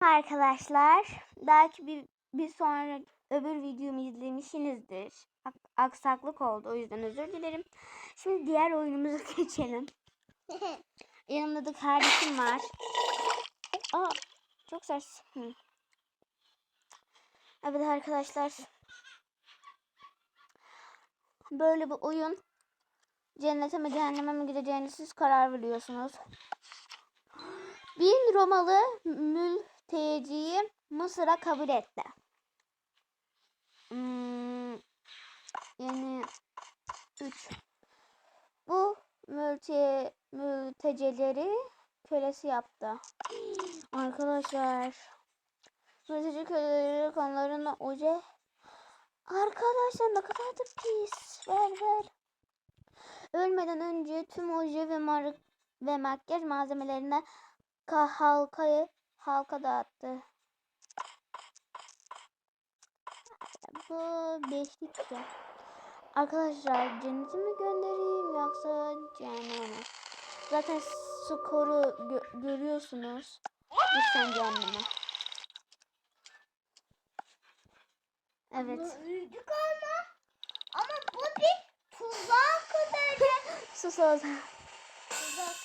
Arkadaşlar belki bir, bir sonra öbür videomu izlemişsinizdir. Ak- aksaklık oldu o yüzden özür dilerim. Şimdi diğer oyunumuza geçelim. Yanımda da kardeşim var. Aa, çok. Hı. Evet arkadaşlar. Böyle bir oyun. Cennete mi cehenneme mi gideceğiniz siz karar veriyorsunuz. Bin Romalı mülteciyi Mısır'a kabul etti. Hmm, yani 3. Bu mülte, mültecileri kölesi yaptı. Arkadaşlar. Mülteci köleleri kanlarına oje. Arkadaşlar ne kadar da pis. Ver ver. Ölmeden önce tüm oje ve mar ve makyaj malzemelerinden ka halkayı halka dağıttı. Bu beşlik ya. Arkadaşlar cennete mi göndereyim yoksa cehenneme? Zaten skoru gö- görüyorsunuz. Lütfen cehenneme. Evet. Öldük ama. Ama bu bir tuzak kadar. Sus o zaman. Tuzak.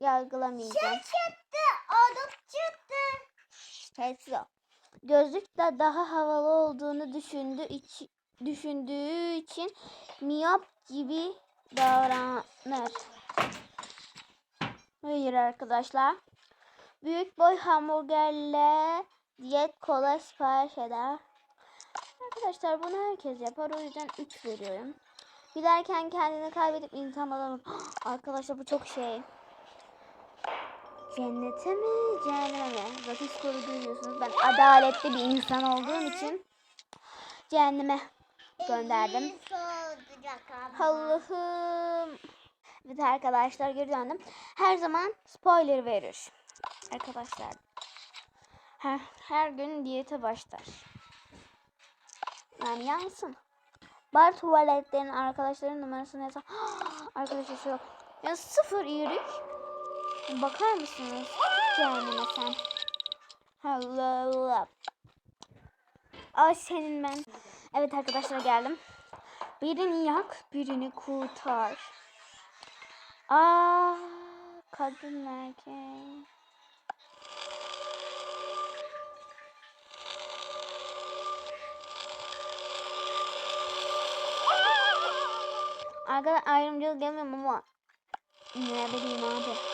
Yargılamayacağım. çıktı. Adam çıktı. Ol. Gözlük de daha havalı olduğunu düşündü iç, düşündüğü için miyop gibi davranır. Hayır arkadaşlar. Büyük boy hamburgerle diyet kola sipariş eder. Arkadaşlar bunu herkes yapar. O yüzden 3 veriyorum. Giderken kendini kaybedip insanlara Arkadaşlar bu çok şey. Cennete mi cehenneme mi? Zaten skoru duyuyorsunuz. Ben adaletli bir insan olduğum için cehenneme gönderdim. Allah'ım. Evet arkadaşlar geri döndüm. Her zaman spoiler verir. Arkadaşlar. Her, her gün diyete başlar. Yani yansın. Bar tuvaletlerin arkadaşların numarasını yazan. Arkadaşlar şu. Ya sıfır iyilik. Bakar mısınız? Cehenneme sen. Allah. Ay senin ben. Evet arkadaşlar geldim. Birini yak, birini kurtar. Aa, kadın erkek. Arkadaşlar ayrımcılık demiyorum ama ne bileyim abi.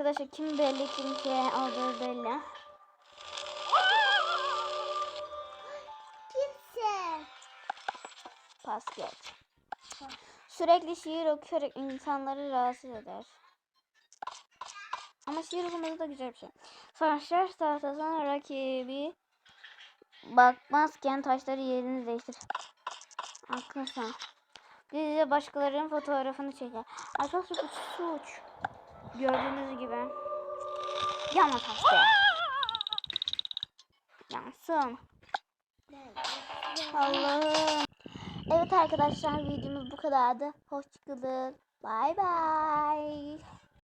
Arkadaşlar kim belli kim şey olduğu belli. Kimse. Pas geç. Sürekli şiir okuyarak insanları rahatsız eder. Ama şiir okuması da güzel bir şey. Savaşlar tahtasına rakibi bakmazken taşları yerini değiştir. Haklısın. Gizlice başkalarının fotoğrafını çeker. Arkadaşlar bu suç. Gördüğünüz gibi. Yana taştı. Yansın. Allah'ım. Evet arkadaşlar videomuz bu kadardı. Hoşçakalın. Bay bay.